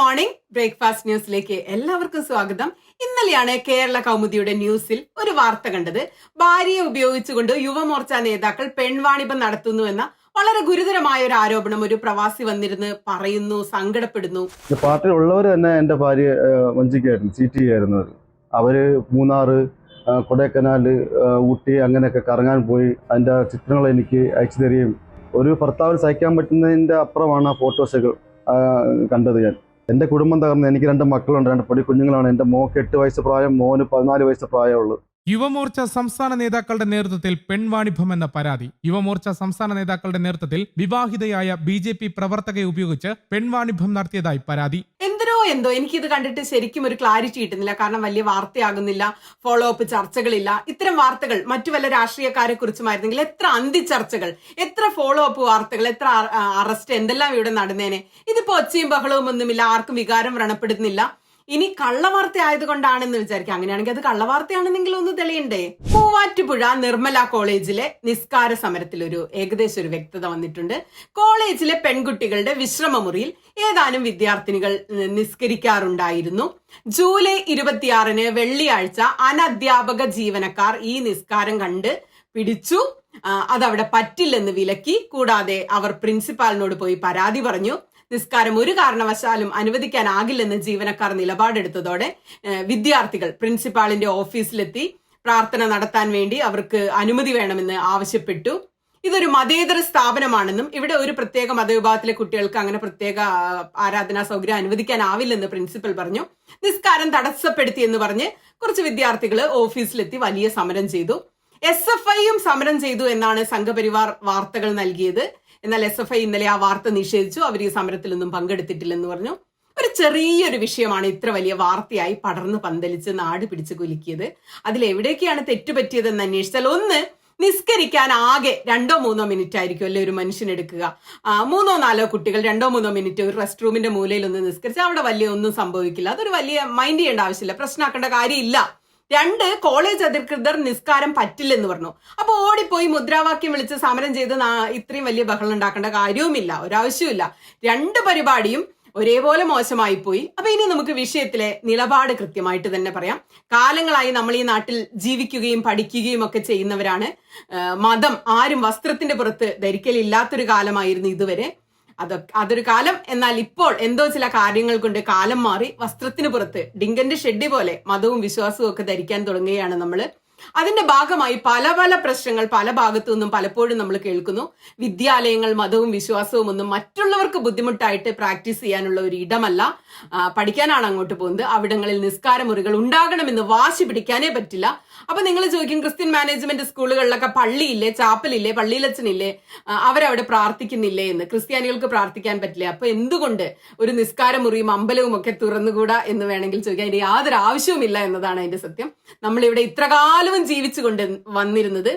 Morning breakfast ന്യൂസിലേക്ക് എല്ലാവർക്കും സ്വാഗതം. ഇന്നലെയാണ് കേരള കൗമുദിയുടെ ന്യൂസിൽ ഒരു വാർത്ത കണ്ടത്. ഭാര്യയെ ഉപയോഗിച്ചുകൊണ്ട് യുവമോർച്ച നേതാക്കൾ പെൺവാണിഭം നടത്തുന്നു എന്ന വളരെ ഗുരുതരമായ ഒരു ആരോപണം ഒരു പ്രവാസി വന്നിരുന്ന് പറയുന്നു സങ്കടപ്പെടുന്നു. പാർട്ടിയിൽ ഉള്ളവർ തന്നെ എന്റെ ഭാര്യ വഞ്ചിക്കായിരുന്നു ചീറ്റ് ചെയ്യുമായിരുന്നു അവർ മൂന്നാറ് കൊടൈക്കനാൽ ഊട്ടി അങ്ങനെയൊക്കെ കറങ്ങാൻ പോയി. അതിന്റെ ചിത്രങ്ങൾ എനിക്ക് അയച്ചു തരികയും ഒരു ഭർത്താവിന് സഹിക്കാൻ പറ്റുന്നതിന്റെ അപ്പുറമാണ് ആ ഫോട്ടോസുകൾ കണ്ടത് ഞാൻ. എന്റെ കുടുംബം തകർന്ന് എനിക്ക് രണ്ട് മക്കളുണ്ട് രണ്ട് പൊടി കുഞ്ഞുങ്ങളാണ് എന്റെ മോക്ക് എട്ട് വയസ്സ് പ്രായം മോന് പതിനാല് വയസ്സ് പ്രായമുള്ളൂ. യുവമോർച്ച സംസ്ഥാന നേതാക്കളുടെ നേതൃത്വത്തിൽ പെൺവാണിഭം എന്ന പരാതി. യുവമോർച്ച സംസ്ഥാന നേതാക്കളുടെ നേതൃത്വത്തിൽ വിവാഹിതയായ ബി ജെ പി പ്രവർത്തകയെ ഉപയോഗിച്ച് പെൺവാണിഭം നടത്തിയതായി പരാതി. എന്തോ? എനിക്കിത് കണ്ടിട്ട് ശരിക്കും ഒരു ക്ലാരിറ്റി കിട്ടുന്നില്ല. കാരണം വലിയ വാർത്തയാകുന്നില്ല ഫോളോ അപ്പ് ചർച്ചകളില്ല. ഇത്തരം വാർത്തകൾ മറ്റു വല്ല രാഷ്ട്രീയക്കാരെ കുറിച്ചുമായിരുന്നെങ്കിൽ എത്ര അന്തി ചർച്ചകൾ എത്ര ഫോളോ അപ്പ് വാർത്തകൾ എത്ര അറസ്റ്റ് എന്തെല്ലാം ഇവിടെ നടന്നേനെ. ഇതിപ്പോ ഒച്ചയും ബഹളവും ഒന്നുമില്ല ആർക്കും വികാരം വ്രണപ്പെടുന്നില്ല. ഇനി കള്ളവാർത്ത ആയതുകൊണ്ടാണെന്ന് വിചാരിക്കാം. അങ്ങനെയാണെങ്കിൽ അത് കള്ളവാർത്തയാണെന്നെങ്കിലും ഒന്ന് തെളിയണ്ടേ? മൂവാറ്റുപുഴ നിർമ്മല കോളേജിലെ നിസ്കാര സമരത്തിൽ ഒരു ഏകദേശം ഒരു വ്യക്തത വന്നിട്ടുണ്ട്. കോളേജിലെ പെൺകുട്ടികളുടെ വിശ്രമമുറിയിൽ ഏതാനും വിദ്യാർത്ഥിനികൾ നിസ്കരിക്കാറുണ്ടായിരുന്നു. ജൂലൈ ഇരുപത്തിയാറിന് വെള്ളിയാഴ്ച അനധ്യാപക ജീവനക്കാർ ഈ നിസ്കാരം കണ്ട് പിടിച്ചു. അതവിടെ പറ്റില്ലെന്ന് വിലക്കി. കൂടാതെ അവർ പ്രിൻസിപ്പാലിനോട് പോയി പരാതി പറഞ്ഞു. നിസ്കാരം ഒരു കാരണവശാലും അനുവദിക്കാനാകില്ലെന്ന് ജീവനക്കാർ നിലപാടെടുത്തതോടെ വിദ്യാർത്ഥികൾ പ്രിൻസിപ്പാളിന്റെ ഓഫീസിലെത്തി പ്രാർത്ഥന നടത്താൻ വേണ്ടി അവർക്ക് അനുമതി വേണമെന്ന് ആവശ്യപ്പെട്ടു. ഇതൊരു മതേതര സ്ഥാപനമാണെന്നും ഇവിടെ ഒരു പ്രത്യേക മതവിഭാഗത്തിലെ കുട്ടികൾക്ക് അങ്ങനെ പ്രത്യേക ആരാധനാ സൗകര്യം അനുവദിക്കാനാവില്ലെന്ന് പ്രിൻസിപ്പൽ പറഞ്ഞു. നിസ്കാരം തടസ്സപ്പെടുത്തി എന്ന് പറഞ്ഞ് കുറച്ച് വിദ്യാർത്ഥികൾ ഓഫീസിലെത്തി വലിയ സമരം ചെയ്തു. എസ് എഫ് ഐയും സമരം ചെയ്തു എന്നാണ് സംഘപരിവാർ വാർത്തകൾ നൽകിയത്. എന്നാൽ എസ് എഫ് ഐ ഇന്നലെ ആ വാർത്ത നിഷേധിച്ചു. അവർ ഈ സമരത്തിലൊന്നും പങ്കെടുത്തിട്ടില്ലെന്ന് പറഞ്ഞു. ഒരു ചെറിയൊരു വിഷയമാണ് ഇത്ര വലിയ വാർത്തയായി പടർന്ന് പന്തലിച്ച് നാട് പിടിച്ച് കുലുക്കിയത്. അതിൽ എവിടേക്കാണ് തെറ്റുപറ്റിയതെന്ന് അന്വേഷിച്ചാൽ ഒന്ന് നിസ്കരിക്കാൻ ആകെ രണ്ടോ മൂന്നോ മിനിറ്റ് ആയിരിക്കും അല്ലെ ഒരു മനുഷ്യനെടുക്കുക മൂന്നോ നാലോ കുട്ടികൾ രണ്ടോ മൂന്നോ മിനിറ്റ് ഒരു റെസ്റ്റ് റൂമിന്റെ മൂലയിൽ ഒന്ന് നിസ്കരിച്ചാൽ അവിടെ വലിയ ഒന്നും സംഭവിക്കില്ല. അതൊരു വലിയ മൈൻഡ് ചെയ്യേണ്ട ആവശ്യമില്ല. പ്രശ്നമാക്കേണ്ട കാര്യമില്ല. രണ്ട് കോളേജ് അധികൃതർ നിസ്കാരം പറ്റില്ലെന്ന് പറഞ്ഞു. അപ്പൊ ഓടിപ്പോയി മുദ്രാവാക്യം വിളിച്ച് സമരം ചെയ്ത് ഇത്രയും വലിയ ബഹളം ഉണ്ടാക്കേണ്ട കാര്യവുമില്ല ഒരാവശ്യമില്ല രണ്ട് പരിപാടിയും ഒരേപോലെ മോശമായി പോയി അപ്പൊ ഇനി നമുക്ക് വിഷയത്തിലെ നിലപാട് കൃത്യമായിട്ട് തന്നെ പറയാം. കാലങ്ങളായി നമ്മൾ ഈ നാട്ടിൽ ജീവിക്കുകയും പഠിക്കുകയും ഒക്കെ ചെയ്യുന്നവരാണ്. മതം ആരും വസ്ത്രത്തിന്റെ പുറത്ത് ധരിക്കലില്ലാത്തൊരു കാലമായിരുന്നു ഇതുവരെ. അതൊക്കെ അതൊരു കാലം. എന്നാൽ ഇപ്പോൾ എന്തോ ചില കാര്യങ്ങൾ കൊണ്ട് കാലം മാറി വസ്ത്രത്തിന് പുറത്ത് ഡിങ്കന്റെ ഷെഡി പോലെ മതവും വിശ്വാസവും ഒക്കെ ധരിക്കാൻ തുടങ്ങുകയാണ് നമ്മൾ അതിന്റെ ഭാഗമായി പല പല പ്രശ്നങ്ങൾ പല ഭാഗത്തു നിന്നും പലപ്പോഴും നമ്മൾ കേൾക്കുന്നു. വിദ്യാലയങ്ങൾ മതവും വിശ്വാസവും ഒന്നും മറ്റുള്ളവർക്ക് ബുദ്ധിമുട്ടായിട്ട് പ്രാക്ടീസ് ചെയ്യാനുള്ള ഒരു ഇടമല്ല. പഠിക്കാനാണ് അങ്ങോട്ട് പോകുന്നത്. അവിടങ്ങളിൽ നിസ്കാര മുറികൾ ഉണ്ടാകണമെന്ന് വാശി പിടിക്കാനേ പറ്റില്ല. അപ്പൊ നിങ്ങൾ ചോദിക്കും ക്രിസ്ത്യൻ മാനേജ്മെന്റ് സ്കൂളുകളിലൊക്കെ പള്ളിയില്ലേ ചാപ്പലില്ലേ പള്ളിയിലച്ഛനില്ലേ? ആ, അവരവിടെ പ്രാർത്ഥിക്കുന്നില്ലേ എന്ന്. ക്രിസ്ത്യാനികൾക്ക് പ്രാർത്ഥിക്കാൻ പറ്റില്ല? അപ്പൊ എന്തുകൊണ്ട് ഒരു നിസ്കാര മുറിയും അമ്പലവും ഒക്കെ തുറന്നുകൂടാ എന്ന് വേണമെങ്കിൽ ചോദിക്കാൻ? അതിന്റെ യാതൊരു ആവശ്യവുമില്ല എന്നതാണ് അതിന്റെ സത്യം. നമ്മളിവിടെ ഇത്രകാലവും ജീവിച്ചുകൊണ്ട് വന്നിരുന്നത്.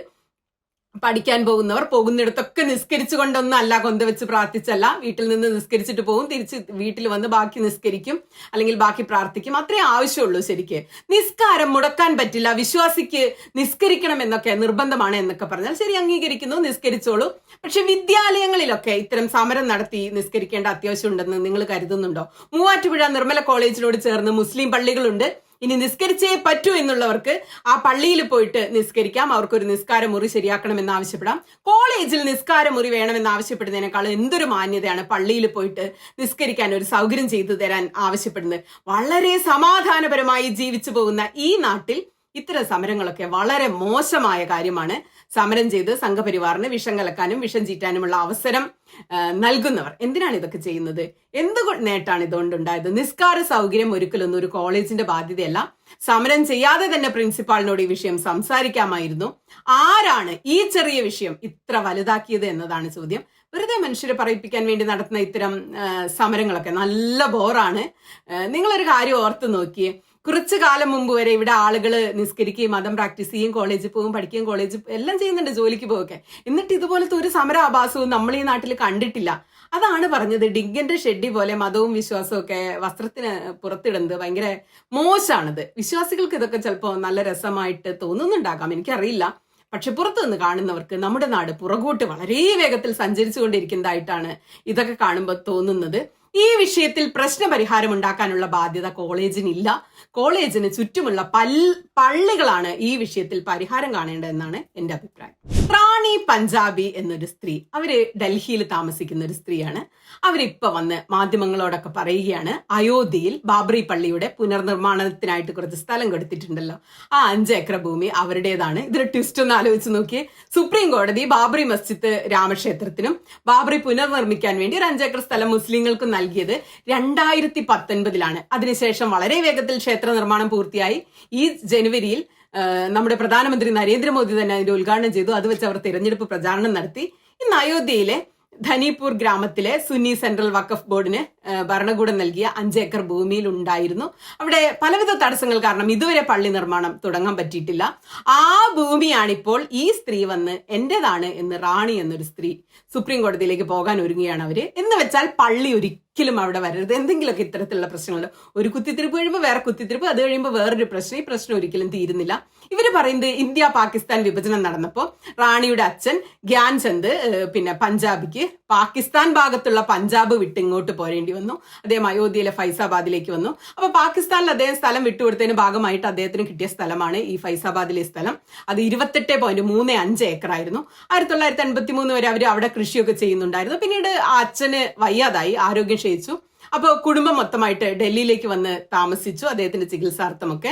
പഠിക്കാൻ പോകുന്നവർ പോകുന്നിടത്തൊക്കെ നിസ്കരിച്ചു കൊണ്ടൊന്നും അല്ല കൊന്തവെച്ച് പ്രാർത്ഥിച്ചല്ല. വീട്ടിൽ നിന്ന് നിസ്കരിച്ചിട്ട് പോകും തിരിച്ച് വീട്ടിൽ വന്ന് ബാക്കി നിസ്കരിക്കും. അല്ലെങ്കിൽ ബാക്കി പ്രാർത്ഥിക്കും. അത്രേ ആവശ്യമുള്ളൂ ശരിക്ക്. നിസ്കാരം മുടക്കാൻ പറ്റില്ല. വിശ്വാസിക്ക് നിസ്കരിക്കണം എന്നൊക്കെ നിർബന്ധമാണ് എന്നൊക്കെ പറഞ്ഞാൽ ശരി അംഗീകരിക്കുന്നു നിസ്കരിച്ചോളൂ. പക്ഷെ വിദ്യാലയങ്ങളിലൊക്കെ ഇത്തരം സമരം നടത്തി നിസ്കരിക്കേണ്ട അത്യാവശ്യം ഉണ്ടെന്ന് നിങ്ങൾ കരുതുന്നുണ്ടോ? മൂവാറ്റുപുഴ നിർമ്മല കോളേജിനോട് ചേർന്ന് മുസ്ലിം പള്ളികളുണ്ട്. ഇനി നിസ്കരിച്ചേ പറ്റൂ എന്നുള്ളവർക്ക് ആ പള്ളിയിൽ പോയിട്ട് നിസ്കരിക്കാം. അവർക്കൊരു നിസ്കാര മുറി ശരിയാക്കണമെന്ന് ആവശ്യപ്പെടാം. കോളേജിൽ നിസ്കാര മുറി വേണമെന്ന് ആവശ്യപ്പെടുന്നതിനേക്കാൾ എന്തൊരു മാന്യതയാണ് പള്ളിയിൽ പോയിട്ട് നിസ്കരിക്കാൻ ഒരു സൗകര്യം ചെയ്തു തരാൻ ആവശ്യപ്പെടുന്നത്. വളരെ സമാധാനപരമായി ജീവിച്ചു പോകുന്ന ഈ നാട്ടിൽ ഇത്തരം സമരങ്ങളൊക്കെ വളരെ മോശമായ കാര്യമാണ്. സമരം ചെയ്ത് സംഘപരിവാറിന് വിഷം കലക്കാനും വിഷം ചീറ്റാനുമുള്ള അവസരം നൽകുന്നവർ. എന്തിനാണ് ഇതൊക്കെ ചെയ്യുന്നത്? എന്ത് കൊ- നേട്ടാണ് ഇതുകൊണ്ടുണ്ടായത്? നിസ്കാര സൗകര്യം ഒരുക്കലൊന്നും ഒരു കോളേജിന്റെ ബാധ്യതയല്ല. സമരം ചെയ്യാതെ തന്നെ പ്രിൻസിപ്പാളിനോട് ഈ വിഷയം സംസാരിക്കാമായിരുന്നു. ആരാണ് ഈ ചെറിയ വിഷയം ഇത്ര വലുതാക്കിയത് എന്നതാണ് ചോദ്യം. വെറുതെ മനുഷ്യരെ പറയിപ്പിക്കാൻ വേണ്ടി നടത്തുന്ന ഇത്തരം സമരങ്ങളൊക്കെ നല്ല ബോറാണ്. നിങ്ങളൊരു കാര്യം ഓർത്ത് നോക്കിയേ. കുറച്ചു കാലം മുമ്പ് വരെ ഇവിടെ ആളുകൾ നിസ്കരിക്കുകയും മതം പ്രാക്ടീസ് ചെയ്യും കോളേജിൽ പോകും പഠിക്കുകയും കോളേജിൽ എല്ലാം ചെയ്യുന്നുണ്ട് ജോലിക്ക് പോകൊക്കെ എന്നിട്ട് ഇതുപോലത്തെ ഒരു സമരാഭാസവും നമ്മൾ ഈ നാട്ടിൽ കണ്ടിട്ടില്ല. അതാണ് പറഞ്ഞത് ഡിങ്കന്റെ ഷെഡി പോലെ മതവും വിശ്വാസവും ഒക്കെ വസ്ത്രത്തിന് പുറത്തിടുന്നത് ഭയങ്കര മോശമാണത് വിശ്വാസികൾക്ക് ഇതൊക്കെ ചിലപ്പോൾ നല്ല രസമായിട്ട് തോന്നുന്നുണ്ടാകാം എനിക്കറിയില്ല. പക്ഷെ പുറത്തു നിന്ന് കാണുന്നവർക്ക് നമ്മുടെ നാട് പുറകോട്ട് വളരെ വേഗത്തിൽ സഞ്ചരിച്ചു കൊണ്ടിരിക്കുന്നതായിട്ടാണ് ഇതൊക്കെ കാണുമ്പോൾ തോന്നുന്നത്. ഈ വിഷയത്തിൽ പ്രശ്നപരിഹാരം ഉണ്ടാക്കാനുള്ള ബാധ്യത കോളേജിനില്ല. കോളേജിന് ചുറ്റുമുള്ള പൽ പള്ളികളാണ് ഈ വിഷയത്തിൽ പരിഹാരം കാണേണ്ടതെന്നാണ് എന്റെ അഭിപ്രായം. റാണി പഞ്ചാബി എന്നൊരു സ്ത്രീ അവർ ഡൽഹിയിൽ താമസിക്കുന്ന ഒരു സ്ത്രീയാണ്. അവരിപ്പൊ വന്ന് മാധ്യമങ്ങളോടൊക്കെ പറയുകയാണ് അയോധ്യയിൽ ബാബറി പള്ളിയുടെ പുനർനിർമ്മാണത്തിനായിട്ട് കുറച്ച് സ്ഥലം കൊടുത്തിട്ടുണ്ടല്ലോ. ആ അഞ്ച് ഏക്കർ ഭൂമി അവരുടേതാണ്. ഇതൊരു ട്വിസ്റ്റ് ഒന്ന് ആലോചിച്ച് നോക്കിയേ. സുപ്രീം കോടതി ബാബറി മസ്ജിദ് രാമക്ഷേത്രത്തിനും ബാബറി പുനർനിർമ്മിക്കാൻ വേണ്ടി ഒരു അഞ്ചേക്കർ സ്ഥലം മുസ്ലിങ്ങൾക്ക് നൽകിയത് രണ്ടായിരത്തി പത്തൊൻപതിലാണ് അതിനുശേഷം വളരെ വേഗത്തിൽ ക്ഷേത്ര നിർമ്മാണം പൂർത്തിയായി. ഈ ജനുവരിയിൽ നമ്മുടെ പ്രധാനമന്ത്രി നരേന്ദ്രമോദി തന്നെ അതിന്റെ ഉദ്ഘാടനം ചെയ്തു. അത് വെച്ച് അവർ തിരഞ്ഞെടുപ്പ് പ്രചാരണം നടത്തി. ഇന്ന് അയോധ്യയിലെ ധനിപൂർ ഗ്രാമത്തിലെ സുന്നി സെൻട്രൽ വഖഫ് ബോർഡിന് ഭരണകൂടം നൽകിയ അഞ്ച് ഏക്കർ ഭൂമിയിൽ ഉണ്ടായിരുന്നു. അവിടെ പലവിധ തടസ്സങ്ങൾ കാരണം ഇതുവരെ പള്ളി നിർമ്മാണം തുടങ്ങാൻ പറ്റിയിട്ടില്ല. ആ ഭൂമിയാണിപ്പോൾ ഈ സ്ത്രീ വന്ന് എന്റേതാണ് എന്ന് റാണി എന്നൊരു സ്ത്രീ സുപ്രീം കോടതിയിലേക്ക് പോകാൻ ഒരുങ്ങുകയാണ് അവർ. എന്ന് വെച്ചാൽ പള്ളി ഒരിക്കലും അവിടെ വരരുത്. എന്തെങ്കിലുമൊക്കെ ഇത്തരത്തിലുള്ള പ്രശ്നങ്ങളുണ്ട്. ഒരു കുത്തിത്തിരിപ്പ് കഴിയുമ്പോൾ വേറെ കുത്തിത്തിരിപ്പ് അത് കഴിയുമ്പോൾ വേറൊരു പ്രശ്നം. ഈ പ്രശ്നം ഒരിക്കലും തീരുന്നില്ല. ഇവർ പറയുന്നത് ഇന്ത്യ പാകിസ്ഥാൻ വിഭജനം നടന്നപ്പോൾ റാണിയുടെ അച്ഛൻ ഗ്യാൻ ചന്ദ് പിന്നെ പഞ്ചാബിക്ക് പാകിസ്ഥാൻ ഭാഗത്തുള്ള പഞ്ചാബ് വിട്ട് ഇങ്ങോട്ട് പോരേണ്ടി വന്നു. അദ്ദേഹം അയോധ്യയിലെ ഫൈസാബാദിലേക്ക് വന്നു. അപ്പൊ പാകിസ്ഥാനിൽ അദ്ദേഹം സ്ഥലം വിട്ടുകൊടുത്തതിന് ഭാഗമായിട്ട് അദ്ദേഹത്തിന് കിട്ടിയ സ്ഥലമാണ് ഈ ഫൈസാബാദിലെ സ്ഥലം. അത് ഇരുപത്തെട്ട് പോയിന്റ് മൂന്ന് അഞ്ച് ഏക്കറായിരുന്നു. ആയിരത്തി തൊള്ളായിരത്തി എൺപത്തി മൂന്ന് വരെ അവർ അവിടെ കൃഷിയൊക്കെ ചെയ്യുന്നുണ്ടായിരുന്നു. പിന്നീട് ആ അച്ഛന് വയ്യാതായി. ആരോഗ്യം ക്ഷയിച്ചു. അപ്പോൾ കുടുംബം മൊത്തമായിട്ട് ഡൽഹിയിലേക്ക് വന്ന് താമസിച്ചു അദ്ദേഹത്തിന്റെ ചികിത്സാർത്ഥമൊക്കെ.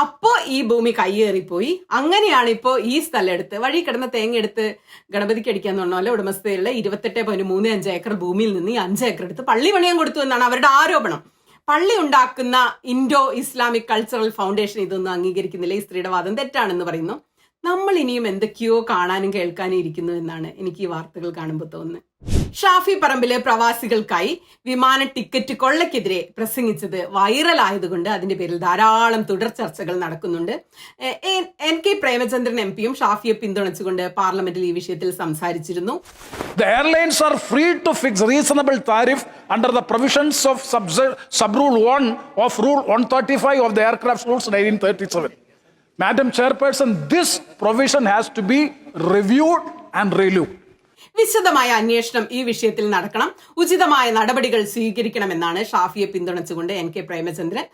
അപ്പോൾ ഈ ഭൂമി കയ്യേറിപ്പോയി. അങ്ങനെയാണ് ഇപ്പോൾ ഈ സ്ഥലം എടുത്ത് വഴി കിടന്ന തേങ്ങ എടുത്ത് ഗണപതിക്ക് അടിക്കാന്ന് പറഞ്ഞ ഉടമസ്ഥതയിലുള്ള ഇരുപത്തെട്ട് പോയിന്റ് മൂന്ന് അഞ്ച് ഏക്കർ ഭൂമിയിൽ നിന്ന് ഈ അഞ്ച് ഏക്കർ എടുത്ത് പള്ളി പണിയാൻ കൊടുത്തു എന്നാണ് അവരുടെ ആരോപണം. പള്ളി ഉണ്ടാക്കുന്ന ഇൻഡോ ഇസ്ലാമിക് കൾച്ചറൽ ഫൗണ്ടേഷൻ ഇതൊന്നും അംഗീകരിക്കുന്നില്ല. ഈ സ്ത്രീയുടെ വാദം തെറ്റാണെന്ന് പറയുന്നു. നമ്മൾ ഇനിയും എന്തൊക്കെയോ കാണാനും കേൾക്കാനും ഇരിക്കുന്നു എന്നാണ് എനിക്ക് ഈ വാർത്തകൾ കാണുമ്പോൾ തോന്നുന്നത്. ഷാഫി പറമ്പിലെ പ്രവാസികൾക്കായി വിമാന ടിക്കറ്റ് കൊള്ളയ്ക്കെതിരെ പ്രസംഗിച്ചത് വൈറലായതുകൊണ്ട് അതിന്റെ പേരിൽ ധാരാളം തുടർ ചർച്ചകൾ നടക്കുന്നുണ്ട്. എൻ കെ പ്രേമചന്ദ്രൻ എം പിയും ഷാഫിയെ പിന്തുണച്ചുകൊണ്ട് പാർലമെന്റിൽ ഈ വിഷയത്തിൽ സംസാരിച്ചിരുന്നു. Airlines are free to fix reasonable tariff under the provisions of sub rule one of rule one thirty five of the aircraft rules seven madam chairperson this provision has to be reviewed and relooked വിശദമായ അന്വേഷണം ഈ വിഷയത്തിൽ നടക്കണം. ഉചിതമായ നടപടികൾ സ്വീകരിക്കണമെന്നാണ് ഷാഫിയെ പിന്തുണച്ചുകൊണ്ട് എൻ കെ പ്രേമചന്ദ്രൻ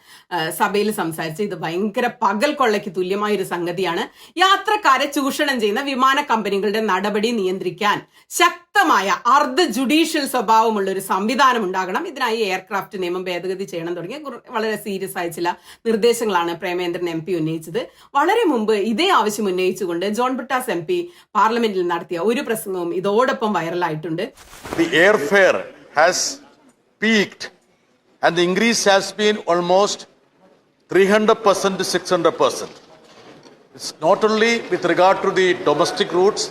സഭയിൽ സംസാരിച്ച് ഇത് ഭയങ്കര പകൽ കൊള്ളയ്ക്ക് തുല്യമായ ഒരു സംഗതിയാണ്. യാത്രക്കാരെ ചൂഷണം ചെയ്യുന്ന വിമാന കമ്പനികളുടെ നടപടി നിയന്ത്രിക്കാൻ ശക്തമായ അർദ്ധ ജുഡീഷ്യൽ സ്വഭാവമുള്ള ഒരു സംവിധാനം ഉണ്ടാകണം. ഇതിനായി എയർക്രാഫ്റ്റ് നിയമം ഭേദഗതി ചെയ്യണം തുടങ്ങിയ വളരെ സീരിയസ് ആയ ചില നിർദ്ദേശങ്ങളാണ് പ്രേമേന്ദ്രൻ എം ഉന്നയിച്ചത്. വളരെ മുമ്പ് ഇതേ ആവശ്യം ഉന്നയിച്ചുകൊണ്ട് ജോൺ ബ്രിട്ടാസ് എം പാർലമെന്റിൽ നടത്തിയ ഒരു പ്രസംഗവും ഇതോടൊപ്പം വൈറലായിട്ടുണ്ട്. The airfare has peaked and the increase has been almost 300% to 600%. It's not only with regard to the domestic routes,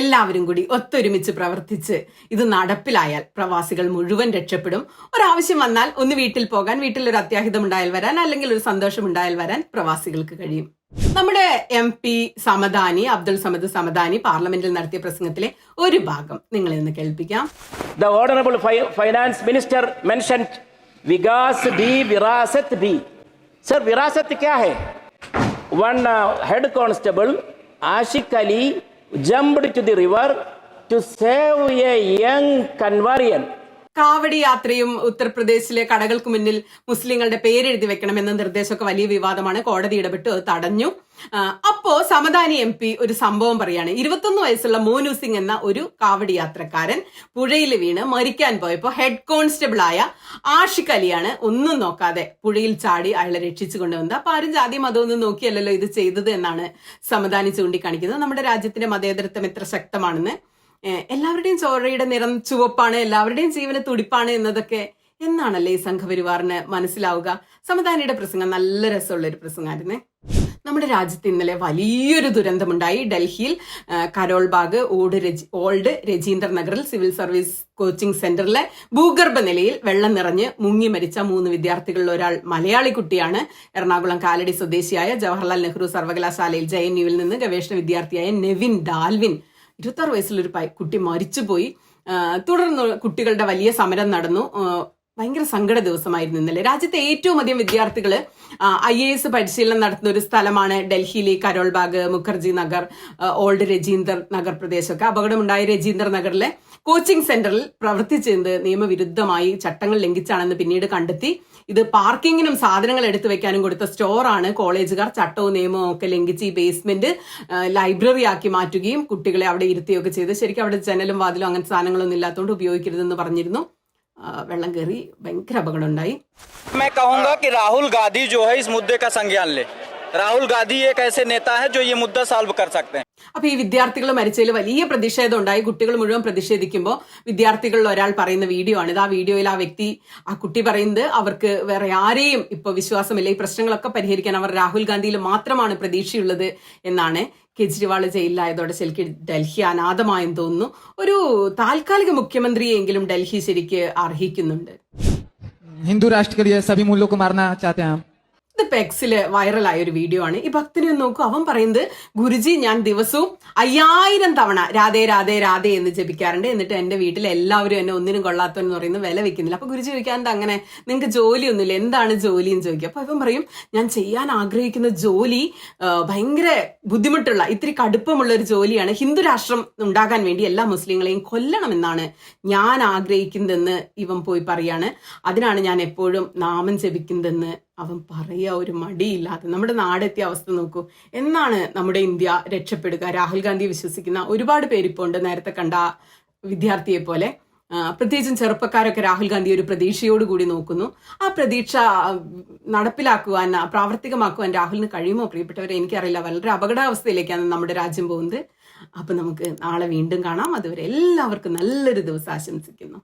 എല്ലാവരും കൂടി ഒത്തൊരുമിച്ച് പ്രവർത്തിച്ച് ഇത് നടപ്പിലായാൽ പ്രവാസികൾ മുഴുവൻ രക്ഷപ്പെടും. ഒരാവശ്യം വന്നാൽ ഒന്ന് വീട്ടിൽ പോകാൻ വീട്ടിൽ ഒരു അത്യാഹിതം ഉണ്ടായാൽ വരാൻ അല്ലെങ്കിൽ ഒരു സന്തോഷം ഉണ്ടായാൽ വരാൻ പ്രവാസികൾക്ക് കഴിയും. നമ്മുടെ എം പി സമദാനി അബ്ദുൾ സമദ് സമദാനി പാർലമെന്റിൽ നടത്തിയ പ്രസംഗത്തിലെ ഒരു ഭാഗം നിങ്ങൾ ഇന്ന് കേൾപ്പിക്കാം. The honourable finance minister mention Vikas ബി വിറാസത്ത് ബി സർ വിറാസത്ത് ക്യാ ഹെ one head constable Ashiq Ali jumped to the river to save a young കൺവാറിയൻ കാവടി യാത്രയും ഉത്തർപ്രദേശിലെ കടകൾക്ക് മുന്നിൽ മുസ്ലിങ്ങളുടെ പേരെഴുതി വെക്കണമെന്ന നിർദ്ദേശമൊക്കെ വലിയ വിവാദമാണ്. കോടതി ഇടപെട്ട് തടഞ്ഞു. അപ്പോ സമദാനി എം പി ഒരു സംഭവം പറയാണ് ഇരുപത്തൊന്ന് വയസ്സുള്ള മോനു സിംഗ് എന്ന ഒരു കാവടി യാത്രക്കാരൻ പുഴയിൽ വീണ് മരിക്കാൻ പോയപ്പോ ഹെഡ് കോൺസ്റ്റബിൾ ആയ ആഷിഖ് അലിയാണ് ഒന്നും നോക്കാതെ പുഴയിൽ ചാടി അയാളെ രക്ഷിച്ചു കൊണ്ടുവന്നത്. അപ്പൊ ആരും ജാതി മതമൊന്നും നോക്കിയല്ലല്ലോ ഇത് ചെയ്തത് എന്നാണ് സമദാനി ചൂണ്ടിക്കാണിക്കുന്നത്. നമ്മുടെ രാജ്യത്തിന്റെ മതേതരത്വം എത്ര ശക്തമാണെന്ന്. എല്ലാവരുടെയും ചോരയുടെ നിറം ചുവപ്പാണ് എല്ലാവരുടെയും ജീവന തുടിപ്പാണ് എന്നതൊക്കെ എന്നാണല്ലേ ഈ സംഘപരിവാറിന് മനസ്സിലാവുക? സമദാനിയുടെ പ്രസംഗം നല്ല രസമുള്ള ഒരു പ്രസംഗമായിരുന്നേ നമ്മുടെ രാജ്യത്ത് ഇന്നലെ വലിയൊരു ദുരന്തമുണ്ടായി. ഡൽഹിയിൽ ആ, കരോൾ ബാഗ് ഓൾഡ് രജി ഓൾഡ് രജീന്ദർ നഗറിൽ സിവിൽ സർവീസ് കോച്ചിംഗ് സെന്ററിലെ ഭൂഗർഭ നിലയിൽ വെള്ളം നിറഞ്ഞ് മുങ്ങി മരിച്ച മൂന്ന് വിദ്യാർത്ഥികളിൽ ഒരാൾ മലയാളി കുട്ടിയാണ്. എറണാകുളം കാലടി സ്വദേശിയായ ജവഹർലാൽ നെഹ്റു സർവകലാശാലയിൽ ജെ എൻ യുവിൽ നിന്ന് ഗവേഷണ വിദ്യാർത്ഥിയായ നെവിൻ ഡാൽവിൻ ഇരുപത്താറ് വയസ്സുള്ളൊരു കുട്ടി മരിച്ചുപോയി. തുടർന്ന് കുട്ടികളുടെ വലിയ സമരം നടന്നു. ഭയങ്കര സങ്കട ദിവസമായിരുന്നു ഇന്നലെ. രാജ്യത്തെ ഏറ്റവും അധികം വിദ്യാർത്ഥികൾ ഐ എ എസ് പരിശീലനം നടത്തുന്ന ഒരു സ്ഥലമാണ് ഡൽഹിയിലെ കരോൾബാഗ് മുഖർജി നഗർ ഓൾഡ് രജീന്ദർ നഗർ പ്രദേശമൊക്കെ. അപകടമുണ്ടായ രജീന്ദർ നഗറിലെ കോച്ചിംഗ് സെന്ററിൽ പ്രവർത്തിച്ചത് നിയമവിരുദ്ധമായി ചട്ടങ്ങൾ ലംഘിച്ചാണെന്ന് പിന്നീട് കണ്ടെത്തി. ഇത് പാർക്കിങ്ങിനും സാധനങ്ങൾ എടുത്തു വെക്കാനും കൊടുത്ത സ്റ്റോറാണ്. കോളേജുകാർ ചട്ടവും നിയമവും ഒക്കെ ലംഘിച്ച് ഈ ബേസ്മെന്റ് ലൈബ്രറി ആക്കി മാറ്റുകയും കുട്ടികളെ അവിടെ ഇരുത്തുകയൊക്കെ ചെയ്ത്. ശരിക്കും അവിടെ ജനലും വാതിലും അങ്ങനത്തെ സാധനങ്ങളൊന്നും ഇല്ലാത്തതുകൊണ്ട് ഉപയോഗിക്കരുതെന്ന് പറഞ്ഞിരുന്നു. വെള്ളം കയറി ഭയങ്കര അപകടം ഉണ്ടായി मैं कहूंगा कि राहुल गांधी जो है इस मुद्दे का संज्ञान ले राहुल गांधी एक ऐसे नेता है जो ये मुद्दा सॉल्व कर सकते हैं അപ്പൊ ഈ വിദ്യാർത്ഥികൾ മരിച്ചതിൽ വലിയ പ്രതിഷേധം ഉണ്ടായി കുട്ടികൾ മുഴുവൻ പ്രതിഷേധിക്കുമ്പോൾ വിദ്യാർത്ഥികളിൽ ഒരാൾ പറയുന്ന വീഡിയോ ആണ് ഇത് ആ വീഡിയോയിൽ ആ വ്യക്തി ആ കുട്ടി പറയുന്നത് അവർക്ക് വേറെ ആരെയും ഇപ്പൊ വിശ്വാസമില്ല ഈ പ്രശ്നങ്ങളൊക്കെ പരിഹരിക്കാൻ അവർ രാഹുൽ ഗാന്ധിയിൽ മാത്രമാണ് പ്രതീക്ഷയുള്ളത് എന്നാണ് കെജ്രിവാൾ ജയിലിലായതോടെ ശരിക്ക് ഡൽഹി അനാഥമായെന്ന് തോന്നുന്നു. ഒരു താൽക്കാലിക മുഖ്യമന്ത്രിയെങ്കിലും ഡൽഹി ശരിക്ക് അർഹിക്കുന്നുണ്ട്. ഹിന്ദു രാഷ്ട്രീയ സഭി മൂല്യം മാറുന്ന ചാത്തയാ ഇതിപ്പോൾ എക്സിൽ വൈറലായ ഒരു വീഡിയോ ആണ്. ഈ ഭക്തനെ ഒന്ന് നോക്കൂ. അവൻ പറയുന്നത് ഗുരുജി ഞാൻ ദിവസവും അയ്യായിരം തവണ രാധേ രാധേ രാധേ എന്ന് ജപിക്കാറുണ്ട്. എന്നിട്ട് എന്റെ വീട്ടിൽ എല്ലാവരും എന്നെ ഒന്നിനും കൊള്ളാത്തവെന്ന് പറയുന്നത് വില വെക്കുന്നില്ല. അപ്പോൾ ഗുരുജി ചോദിക്കാൻ അങ്ങനെ? നിങ്ങൾക്ക് ജോലിയൊന്നുമില്ല. എന്താണ് ജോലി എന്ന് ചോദിക്കുക അപ്പോൾ ഇവൻ പറയും ഞാൻ ചെയ്യാൻ ആഗ്രഹിക്കുന്ന ജോലി ഭയങ്കര ബുദ്ധിമുട്ടുള്ള ഇത്തിരി കടുപ്പമുള്ള ഒരു ജോലിയാണ്. ഹിന്ദുരാഷ്ട്രം ഉണ്ടാകാൻ വേണ്ടി എല്ലാ മുസ്ലിങ്ങളെയും കൊല്ലണമെന്നാണ് ഞാൻ ആഗ്രഹിക്കുന്നതെന്ന് ഇവൻ പോയി പറയാണ്. അതിനാണ് ഞാൻ എപ്പോഴും നാമം ജപിക്കുന്നതെന്ന് അവൻ പറയുക ഒരു മടിയില്ലാതെ നമ്മുടെ നാടെത്തിയ അവസ്ഥ നോക്കൂ. എന്നാണ് നമ്മുടെ ഇന്ത്യ രക്ഷപ്പെടുക? രാഹുൽ ഗാന്ധി വിശ്വസിക്കുന്ന ഒരുപാട് പേരിപ്പോൾ ഉണ്ട് നേരത്തെ കണ്ട വിദ്യാർത്ഥിയെ പോലെ. പ്രത്യേകിച്ചും ചെറുപ്പക്കാരൊക്കെ രാഹുൽ ഗാന്ധി ഒരു പ്രതീക്ഷയോട് കൂടി നോക്കുന്നു. ആ പ്രതീക്ഷ നടപ്പിലാക്കുവാൻ പ്രാവർത്തികമാക്കുവാൻ രാഹുലിന് കഴിയുമോ? പ്രിയപ്പെട്ടവരെ എനിക്കറിയില്ല. വളരെ അപകടാവസ്ഥയിലേക്കാണ് നമ്മുടെ രാജ്യം പോകുന്നത്. അപ്പൊ നമുക്ക് നാളെ വീണ്ടും കാണാം. അതുവരെ എല്ലാവർക്കും നല്ലൊരു ദിവസം ആശംസിക്കുന്നു.